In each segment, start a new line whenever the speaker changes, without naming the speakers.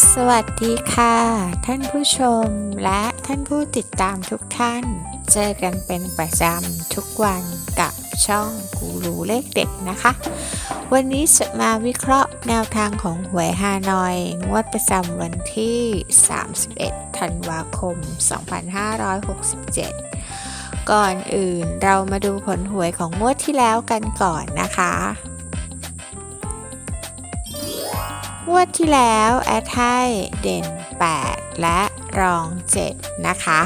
สวัสดีค่ะ ท่านผู้ชมและท่านผู้ติดตามทุกท่าน เจอกันเป็นประจำทุกวันกับช่องกูรูเลขเด็ดนะคะ วันนี้จะมาวิเคราะห์แนวทางของหวยฮานอย งวดประจำวันที่ 31 ธันวาคม 2567 ก่อนอื่นเรามาดูผลหวยของงวดที่แล้วกันก่อนนะคะ งวดที่แล้วแอดให้เด่น 8 และรอง 7 นะคะ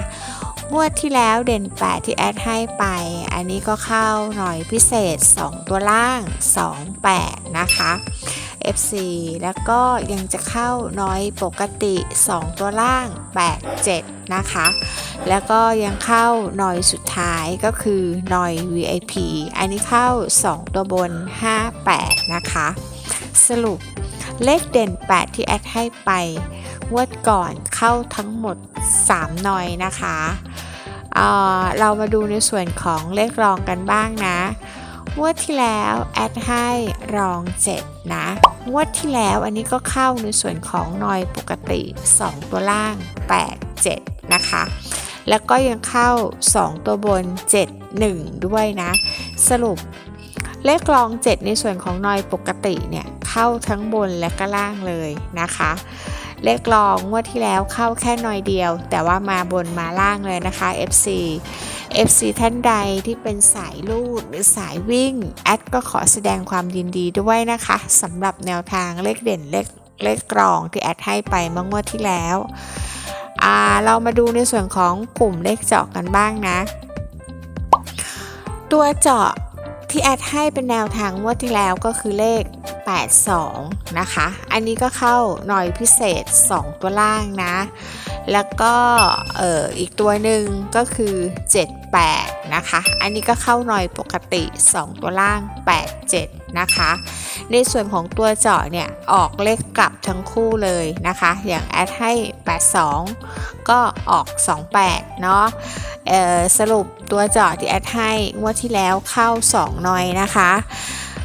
งวดที่แล้วเด่น 8 ที่แอดให้ไป อันนี้ก็เข้าหน่อยพิเศษ 2 ตัวล่าง 2 8 นะคะ FC แล้วก็ยังจะเข้าน้อยปกติ 2 ตัวล่าง 8 7 นะคะ แล้วก็ยังเข้าหน่อยสุดท้ายก็คือหน่อย VIP อันนี้เข้า 2 ตัวบน 5 8 นะคะ สรุป เลขเด่น 8 ที่แอดให้ไปงวดก่อนเข้าทั้งหมด 3 หน่อยนะคะเเรามาดูในส่วนของเลขรองกันบ้างนะงวดที่แล้วแอดให้รอง 7 นะงวดที่แล้วอันนี้ก็เข้าในส่วนของนอยปกติ 2 ตัวล่าง 8 7 นะคะ แล้วก็ยังเข้า 2 ตัวบน 7 1 ด้วยนะ สรุป เลขรอง 7 ในส่วนของนอยปกติเนี่ยเข้าทั้งบนและก็ล่างเลยนะคะ เลขรองงวดที่แล้วเข้าแค่นอยเดียว แต่ว่ามาบนมาล่างเลยนะคะ FC FC ท่านใดที่เป็นสายลูดหรือสายวิ่งแอดก็ขอแสดงความยินดีด้วยนะคะสำหรับแนวทางเลขเด่นเลขเลขรองที่แอดให้ไปเมื่องวดที่แล้วอ่าเรามาดูในส่วนของกลุ่มเลขเจาะกันบ้างนะ ตัวเจาะ ที่แอดให้เป็นแนวทางงวดที่แล้วก็คือเลข 82 นะคะ อันนี้ก็เข้าหน่อยพิเศษ 2 ตัวล่างนะ แล้วก็อออีกตัวหนึ่งก็คือ 7 8 นะคะ อันนี้ก็เข้าหน่อยปกติ 2 ตัวล่าง 87 นะคะ ในส่วนของตัวเจาะเนี่ย ออกเลขกลับทั้งคู่เลยนะคะ อย่างแอดให้ 82 ก็ออก 28 เนาะเอ่อสรุปตัวเจาะที่แอดให้งวดที่แล้วเข้า 2 หน่อยนะคะ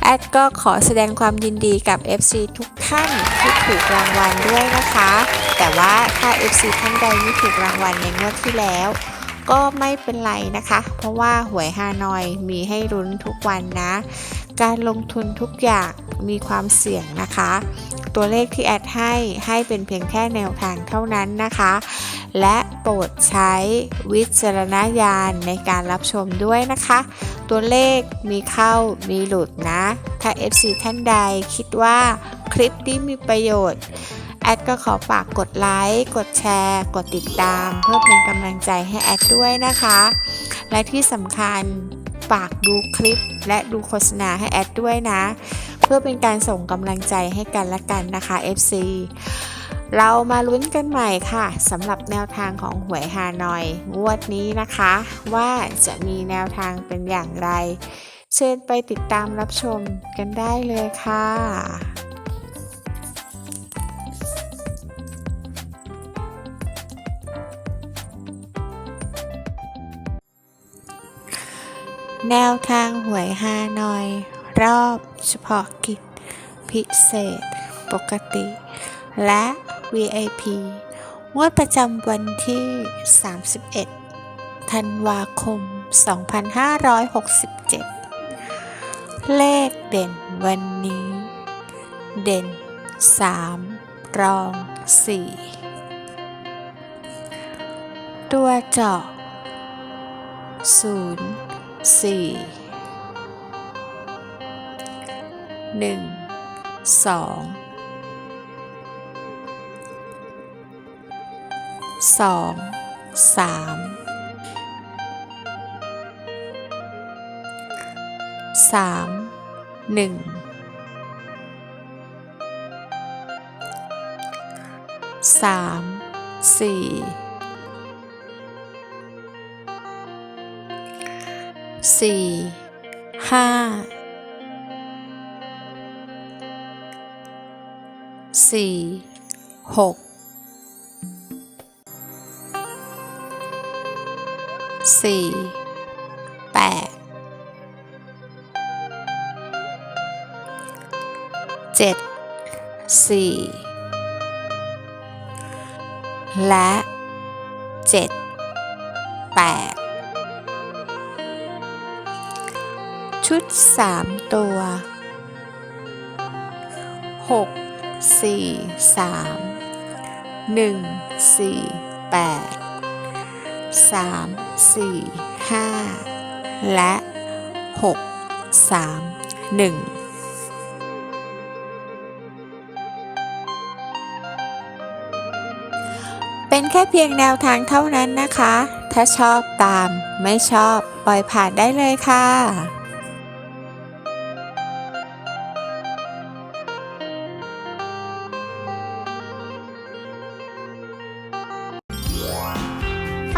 แอดก็ขอแสดงความยินดีกับ FC ทุกท่านที่ถูกรางวัลด้วยนะคะ แต่ว่าถ้า FC ท่านใดไม่ถูกรางวัลในงวดที่แล้ว ก็ไม่เป็นไรนะคะ เพราะว่าหวยฮานอยมีให้รุ้นทุกวันนะ การลงทุนทุกอย่างมีความเสี่ยงนะคะ ตัวเลขที่แอดให้ให้เป็นเพียงแค่แนวทางเท่านั้นนะคะ และโปรดใช้วิจารณญาณในการรับชมด้วยนะคะ ตัวเลขมีเข้ามีหลุดนะ ถ้า FC ท่านใดคิดว่าคลิปนี้มีประโยชน์แอดก็ขอฝากกดไลค์ กดแชร์ กดติดตาม เพื่อเป็นกำลังใจให้แอดด้วยนะคะ และที่สำคัญ ฝากดูคลิปและดูโฆษณาให้แอดด้วยนะ เพื่อเป็นการส่งกำลังใจให้กันและกันนะคะ FC เรามาลุ้นกันใหม่ค่ะสำหรับแนวทางของหวยฮานอย งวดนี้นะคะ ว่าจะมีแนวทางเป็นอย่างไร เชิญไปติดตามรับชมกันได้เลยค่ะ แนวทางหวยฮานอย รอบเฉพาะกิจ พิเศษ ปกติ และ VIP งวดประจำวันที่ 31 ธันวาคม 2567 เลขเด่นวันนี้ เด่น 3 รอง 4 ตัวเจาะ0 4 1 2 2สามสามหนึ่งสามสี่ สี่ห้าสี่หกสี่แปดเจ็ดสี่และเจ็ดแปด ชุดสามตัวหกสี่สามหนึ่งสี่แปดสามสี่ห้าและหกสามหนึ่งเป็นแค่เพียงแนวทางเท่านั้นนะคะ ถ้าชอบตาม ไม่ชอบปล่อยผ่านได้เลยค่ะ